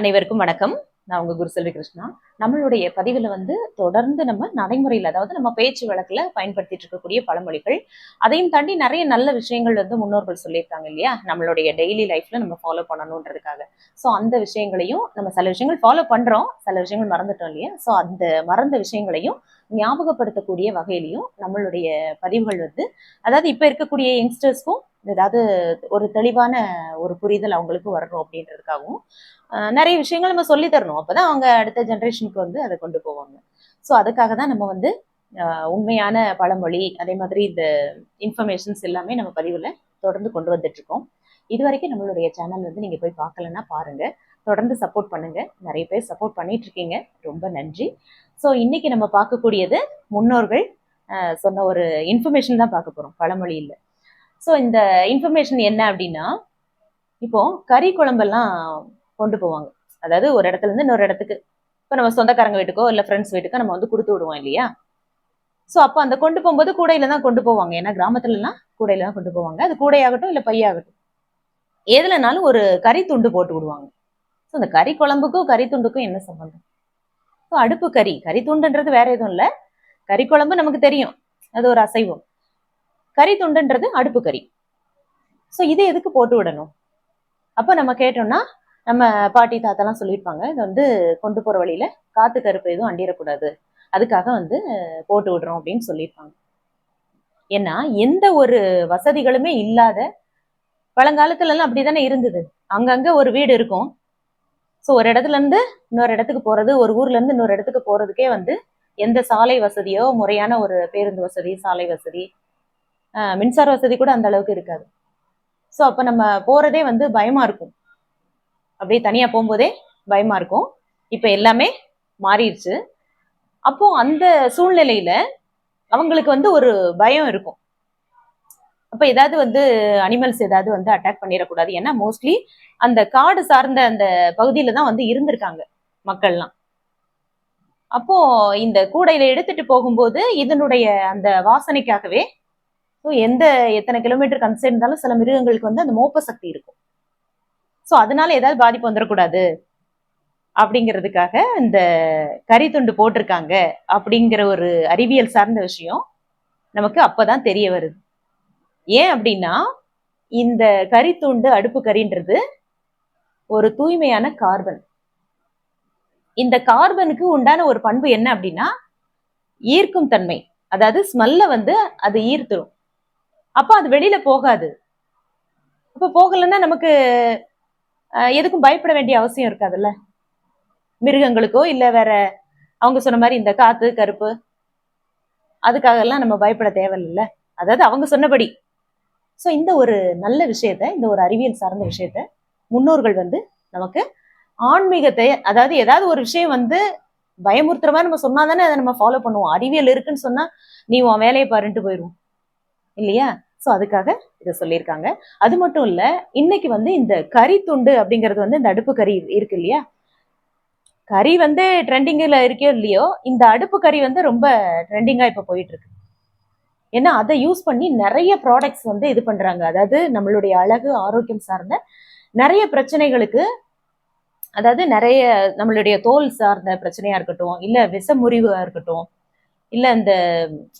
அனைவருக்கும் வணக்கம். நான் உங்க குருசெல்வி கிருஷ்ணா. நம்மளுடைய பதிவில் வந்து தொடர்ந்து நம்ம நடைமுறையில் அதாவது நம்ம பேச்சு வழக்கில் பயன்படுத்திட்டு இருக்கக்கூடிய பழமொழிகள் அதையும் தாண்டி நிறைய நல்ல விஷயங்கள் வந்து முன்னோர்கள் சொல்லியிருக்காங்க இல்லையா? நம்மளுடைய டெய்லி லைஃப்ல நம்ம ஃபாலோ பண்ணணுன்றதுக்காக. ஸோ அந்த விஷயங்களையும் நம்ம சில விஷயங்கள் ஃபாலோ பண்றோம் சில விஷயங்கள் மறந்துட்டோம் இல்லையா? ஸோ அந்த மறந்த விஷயங்களையும் ஞாபகப்படுத்தக்கூடிய வகையிலையும் நம்மளுடைய பதிவுகள் வந்து அதாவது இப்போ இருக்கக்கூடிய யங்ஸ்டர்ஸ்க்கும் ஏதாவது ஒரு தெளிவான ஒரு புரிதல் அவங்களுக்கு வரணும் அப்படின்றதுக்காகவும் நிறைய விஷயங்கள் நம்ம சொல்லி தரணும். அப்பதான் அவங்க அடுத்த ஜென்ரேஷனுக்கு வந்து அதை கொண்டு போவாங்க. ஸோ அதுக்காக தான் நம்ம வந்து உண்மையான பழமொழி அதே மாதிரி இந்த இன்ஃபர்மேஷன்ஸ் எல்லாமே நம்ம பதிவில் தொடர்ந்து கொண்டு வந்துட்டு இருக்கோம் இது வரைக்கும் நம்மளுடைய சேனல் வந்து நீங்க போய் பார்க்கலன்னா பாருங்க. தொடர்ந்து சப்போர்ட் பண்ணுங்க. நிறைய பேர் சப்போர்ட் பண்ணிட்டு இருக்கீங்க ரொம்ப நன்றி. ஸோ இன்னைக்கு நம்ம பார்க்கக்கூடியது முன்னோர்கள் சொன்ன ஒரு இன்ஃபர்மேஷன் தான் பார்க்க போறோம். பழமொழி இல்லை. ஸோ இந்த இன்ஃபர்மேஷன் என்ன அப்படின்னா இப்போ கறி குழம்பெல்லாம் கொண்டு போவாங்க. அதாவது ஒரு இடத்துல இருந்து இன்னொரு இடத்துக்கு. இப்போ நம்ம சொந்தக்காரங்க வீட்டுக்கோ இல்லை ஃப்ரெண்ட்ஸ் வீட்டுக்கோ நம்ம வந்து கொடுத்து விடுவோம் இல்லையா? ஸோ அப்போ அந்த கொண்டு போகும்போது கூடையில தான் கொண்டு போவாங்க. ஏன்னா கிராமத்துலலாம் கூடையில தான் கொண்டு போவாங்க. அது கூடையாகட்டும் இல்லை பையாகட்டும். எதுலனாலும் ஒரு கறி துண்டு போட்டு விடுவாங்க. ஸோ அந்த கறி குழம்புக்கும் கறி துண்டுக்கும் என்ன சம்பந்தம்? ஸோ அடுப்பு கறி. கறி துண்டுன்றது வேற எதுவும் இல்லை. கறி குழம்பு நமக்கு தெரியும். அது ஒரு அசைவம். கறி துண்டுன்றது அடுப்பு கறி. ஸோ இதை எதுக்கு போட்டு விடணும்? அப்போ நம்ம கேட்டோம்னா நம்ம பாட்டி தாத்தாலாம் சொல்லியிருப்பாங்க இது வந்து கொண்டு போற வழியில காத்து கருப்பு எதுவும் அண்டிடக்கூடாது அதுக்காக வந்து போட்டு விடுறோம் அப்படின்னு சொல்லியிருப்பாங்க. ஏன்னா எந்த ஒரு வசதிகளுமே இல்லாத பழங்காலத்துல எல்லாம் அப்படிதானே இருந்தது. அங்கங்க ஒரு வீடு இருக்கும். ஸோ ஒரு இடத்துல இருந்து இன்னொரு இடத்துக்கு போறது ஒரு ஊர்ல இருந்து இன்னொரு இடத்துக்கு போறதுக்கே வந்து எந்த சாலை வசதியோ முறையான ஒரு பேருந்து வசதி சாலை வசதி மின்சார வசதி கூட அந்த அளவுக்கு இருக்காது. ஸோ அப்போ நம்ம போகிறதே வந்து பயமாக இருக்கும். அப்படியே தனியாக போகும்போதே பயமாக இருக்கும். இப்போ எல்லாமே மாறிடுச்சு. அப்போ அந்த சூழ்நிலையில அவங்களுக்கு வந்து ஒரு பயம் இருக்கும். அப்போ ஏதாவது வந்து அனிமல்ஸ் ஏதாவது வந்து அட்டாக் பண்ணிடக்கூடாது. ஏன்னா மோஸ்ட்லி அந்த காடு சார்ந்த அந்த பகுதியில தான் வந்து இருந்திருக்காங்க மக்கள்லாம். அப்போ இந்த கூடையில எடுத்துட்டு போகும்போது இதனுடைய அந்த வாசனைக்காகவே ஸோ எந்த எத்தனை கிலோமீட்டர் கன்சை இருந்தாலும் சில மிருகங்களுக்கு வந்து அந்த மோப்ப சக்தி இருக்கும். ஸோ அதனால ஏதாவது பாதிப்பு வந்துடக்கூடாது. அப்படிங்கிறதுக்காக இந்த கறி துண்டு போட்டிருக்காங்க அப்படிங்கிற ஒரு அறிவியல் சார்ந்த விஷயம் நமக்கு அப்போதான் தெரிய வருது. ஏன் அப்படின்னா இந்த கறித்துண்டு அடுப்பு கறின்றது ஒரு தூய்மையான கார்பன். இந்த கார்பனுக்கு உண்டான ஒரு பண்பு என்ன அப்படின்னா ஈர்க்கும் தன்மை. அதாவது ஸ்மெல்ல வந்து அது ஈர்த்துரும். அப்போ அது வெளியில போகாது. அப்போ போகலைன்னா நமக்கு எதுக்கும் பயப்பட வேண்டிய அவசியம் இருக்காதுல்ல? மிருகங்களுக்கோ இல்ல வேற அவங்க சொன்ன மாதிரி இந்த காத்து கருப்பு அதுக்காக எல்லாம் நம்ம பயப்பட தேவையில்ல அதாவது அவங்க சொன்னபடி. ஸோ இந்த ஒரு நல்ல விஷயத்த இந்த ஒரு அறிவியல் சார்ந்த விஷயத்த முன்னோர்கள் வந்து நமக்கு ஆன்மீகத்தை அதாவது ஏதாவது ஒரு விஷயம் வந்து பயமுறுத்துற மாதிரி நம்ம சொன்னா தானே அதை நம்ம ஃபாலோ பண்ணுவோம். அறிவியல் இருக்குன்னு சொன்னா நீ உன் வேலையை பாருன்ட்டு போயிடுவோம் இல்லையா? ஸோ அதுக்காக இதை சொல்லியிருக்காங்க. அது மட்டும் இல்லை இன்னைக்கு வந்து இந்த கறி துண்டு அப்படிங்கிறது வந்து இந்த அடுப்பு கறி இருக்கு இல்லையா? கறி வந்து ட்ரெண்டிங்கில் இருக்கோ இல்லையோ இந்த அடுப்பு கறி வந்து ரொம்ப ட்ரெண்டிங்காக இப்போ போயிட்டு இருக்கு ஏன்னா அதை யூஸ் பண்ணி நிறைய ப்ராடக்ட்ஸ் வந்து இது பண்ணுறாங்க அதாவது நம்மளுடைய அழகு ஆரோக்கியம் சார்ந்த நிறைய பிரச்சனைகளுக்கு அதாவது நிறைய நம்மளுடைய தோல் சார்ந்த பிரச்சனையாக இருக்கட்டும் இல்லை விஷ முறிவாக இருக்கட்டும் இல்ல இந்த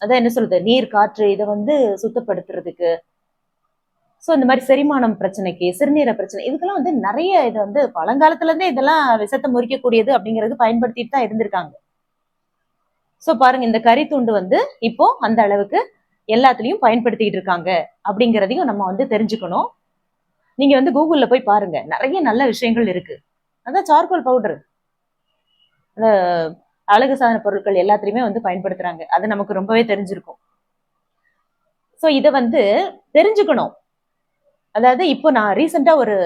அதான் என்ன சொல்றது நீர் காற்று இதை வந்து சுத்தப்படுத்துறதுக்கு. ஸோ இந்த மாதிரி செரிமானம் பிரச்சனைக்கு சிறுநீர பிரச்சனை இதுக்கெல்லாம் வந்து நிறைய இது வந்து பழங்காலத்துல இருந்தே இதெல்லாம் விஷத்தை முறிக்கக்கூடியது அப்படிங்கிறது பயன்படுத்திட்டு தான் இருந்திருக்காங்க. ஸோ பாருங்க இந்த கறி துண்டு வந்து இப்போ அந்த அளவுக்கு எல்லாத்துலயும் பயன்படுத்திக்கிட்டு இருக்காங்க அப்படிங்கிறதையும் நம்ம வந்து தெரிஞ்சுக்கணும். நீங்க வந்து கூகுள்ல போய் பாருங்க நிறைய நல்ல விஷயங்கள் இருக்கு. அதான் சார்கோல் பவுடர். அந்த அழகு சாதன பொருட்கள் எல்லாத்துலயுமே வந்து பயன்படுத்துறாங்க. அது நமக்கு ரொம்பவே தெரிஞ்சிருக்கும். ஸோ இதை வந்து தெரிஞ்சுக்கணும். அதாவது இப்போ நான் ரீசெண்டா ஒரு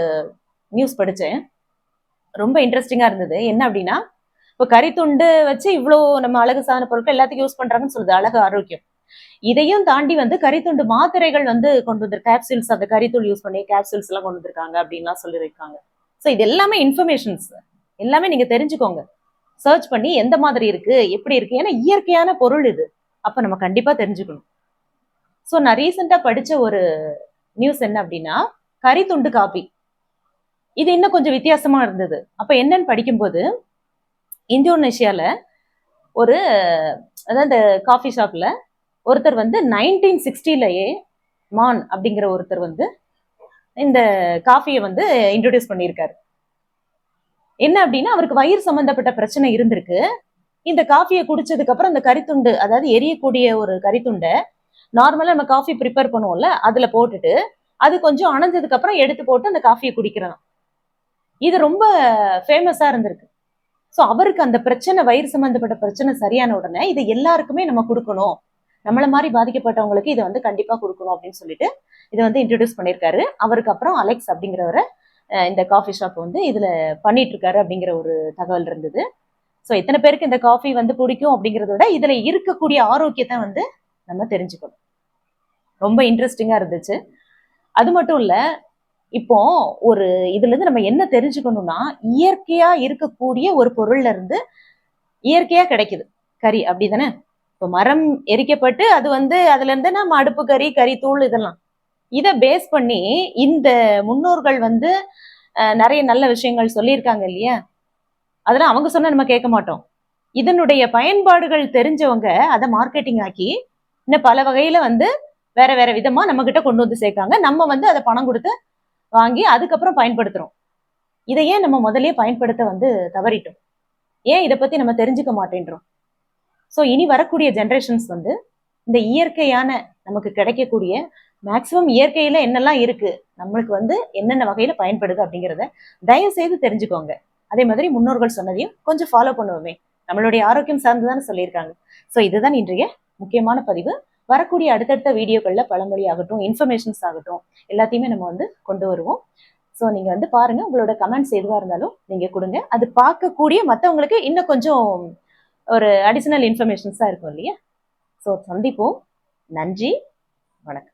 நியூஸ் படிச்சேன். ரொம்ப இன்ட்ரெஸ்டிங்கா இருந்தது. என்ன அப்படின்னா இப்போ கறித்துண்டு வச்சு இவ்வளோ நம்ம அழகு சாதன பொருட்கள் எல்லாத்துக்கும் யூஸ் பண்றாங்கன்னு சொல்லுது அழகு ஆரோக்கியம். இதையும் தாண்டி வந்து கறித்துண்டு மாத்திரைகள் வந்து கொண்டு வந்து கேப்சூல்ஸ் அந்த கறித்தூள் யூஸ் பண்ணி கேப்சூல்ஸ் எல்லாம் கொண்டு வந்திருக்காங்க அப்படின்லாம் சொல்லியிருக்காங்க ஸோ இது எல்லாமே இன்ஃபர்மேஷன்ஸ் எல்லாமே நீங்கள் தெரிஞ்சுக்கோங்க. சர்ச் பண்ணி எந்த மாதிரி இருக்கு எப்படி இருக்கு ஏன்னா இயற்கையான பொருள் இது. அப்ப நம்ம கண்டிப்பா தெரிஞ்சுக்கணும். ஸோ நான் ரீசெண்டா படிச்ச ஒரு நியூஸ் என்ன அப்படின்னா கரித்துண்டு காபி. இது இன்னும் கொஞ்சம் வித்தியாசமா இருந்தது. அப்ப என்னன்னு படிக்கும்போது இந்தோனேஷியால ஒரு அதாவது காஃபி ஷாப்ல ஒருத்தர் வந்து நைன்டீன் சிக்ஸ்டிலேயே மான் அப்படிங்கிற ஒருத்தர் வந்து இந்த காஃபியை வந்து இன்ட்ரடியூஸ் பண்ணியிருக்காரு. என்ன அப்படின்னா அவருக்கு வயிறு சம்பந்தப்பட்ட பிரச்சனை இருந்திருக்கு. இந்த காஃபியை குடிச்சதுக்கு அப்புறம் இந்த கரித்துண்டு அதாவது எரியக்கூடிய ஒரு கறித்துண்டை நார்மலா நம்ம காஃபி ப்ரிப்பேர் பண்ணுவோம்ல அதுல போட்டுட்டு அது கொஞ்சம் அணைஞ்சதுக்கு அப்புறம் எடுத்து போட்டு அந்த காஃபியை குடிக்கிறோம் இது ரொம்ப ஃபேமஸா இருந்திருக்கு. ஸோ அவருக்கு அந்த பிரச்சனை வயிறு சம்பந்தப்பட்ட பிரச்சனை சரியான உடனே இதை எல்லாருக்குமே நம்ம கொடுக்கணும். நம்மள மாதிரி பாதிக்கப்பட்டவங்களுக்கு இதை வந்து கண்டிப்பா கொடுக்கணும் அப்படின்னு சொல்லிட்டு இதை வந்து இன்ட்ரடியூஸ் பண்ணியிருக்காரு. அவருக்கு அப்புறம் அலெக்ஸ் அப்படிங்கிறவரை இந்த காஃபி ஷாப் வந்து இதில் பண்ணிட்டு இருக்காரு அப்படிங்கிற ஒரு தகவல் இருந்தது. ஸோ எத்தனை பேருக்கு இந்த காஃபி வந்து பிடிக்கும் அப்படிங்கிறத விட இதில் இருக்கக்கூடிய ஆரோக்கியத்தை வந்து நம்ம தெரிஞ்சுக்கணும். ரொம்ப இன்ட்ரெஸ்டிங்காக இருந்துச்சு. அது மட்டும் இல்லை இப்போ ஒரு இதுலேருந்து நம்ம என்ன தெரிஞ்சுக்கணும்னா இயற்கையாக இருக்கக்கூடிய ஒரு பொருள்ல இருந்து இயற்கையாக கிடைக்குது. கறி அப்படி தானே இப்போ மரம் எரிக்கப்பட்டு அது வந்து அதுலேருந்து நம்ம அடுப்பு கறி கறி தூள் இதெல்லாம். இதை பேஸ் பண்ணி இந்த முன்னோர்கள் வந்து நிறைய நல்ல விஷயங்கள் சொல்லியிருக்காங்க இல்லையா? அதெல்லாம் அவங்க சொன்னா நம்ம கேட்க மாட்டோம். இதனுடைய பயன்பாடுகள் தெரிஞ்சவங்க அதை மார்க்கெட்டிங் ஆக்கி இன்னும் பல வகையில வந்து வேற வேற விதமா நம்ம கிட்ட கொண்டு வந்து சேர்க்காங்க. நம்ம வந்து அதை பணம் கொடுத்து வாங்கி அதுக்கப்புறம் பயன்படுத்துறோம். இதையே ஏன் நம்ம முதலே பயன்படுத்த வந்து தவறிட்டோம்? ஏன் இதை பத்தி நம்ம தெரிஞ்சுக்க மாட்டேன்றோம்? ஸோ இனி வரக்கூடிய ஜென்ரேஷன்ஸ் வந்து இந்த இயற்கையான நமக்கு கிடைக்கக்கூடிய மேக்சிமம் இயற்கையில என்னெல்லாம் இருக்கு நம்மளுக்கு வந்து என்னென்ன வகையில பயன்படுது அப்படிங்கிறத தயவு செய்து தெரிஞ்சுக்கோங்க. அதே மாதிரி முன்னோர்கள் சொன்னதையும் கொஞ்சம் ஃபாலோ பண்ணுவோமே. நம்மளுடைய ஆரோக்கியம் சார்ந்துதானே சொல்லியிருக்காங்க. ஸோ இதுதான் இன்றைய முக்கியமான பதிவு. வரக்கூடிய அடுத்தடுத்த வீடியோக்களில் பழமொழி ஆகட்டும் இன்ஃபர்மேஷன்ஸ் ஆகட்டும் எல்லாத்தையுமே நம்ம வந்து கொண்டு வருவோம். ஸோ நீங்க வந்து பாருங்க உங்களோட கமெண்ட்ஸ் எதுவாக இருந்தாலும் நீங்க கொடுங்க. அது பார்க்கக்கூடிய மற்றவங்களுக்கு இன்னும் கொஞ்சம் ஒரு அடிஷனல் இன்ஃபர்மேஷன்ஸாக இருக்கும் இல்லையா? ஸோ சந்திப்போம். நன்றி. வணக்கம்.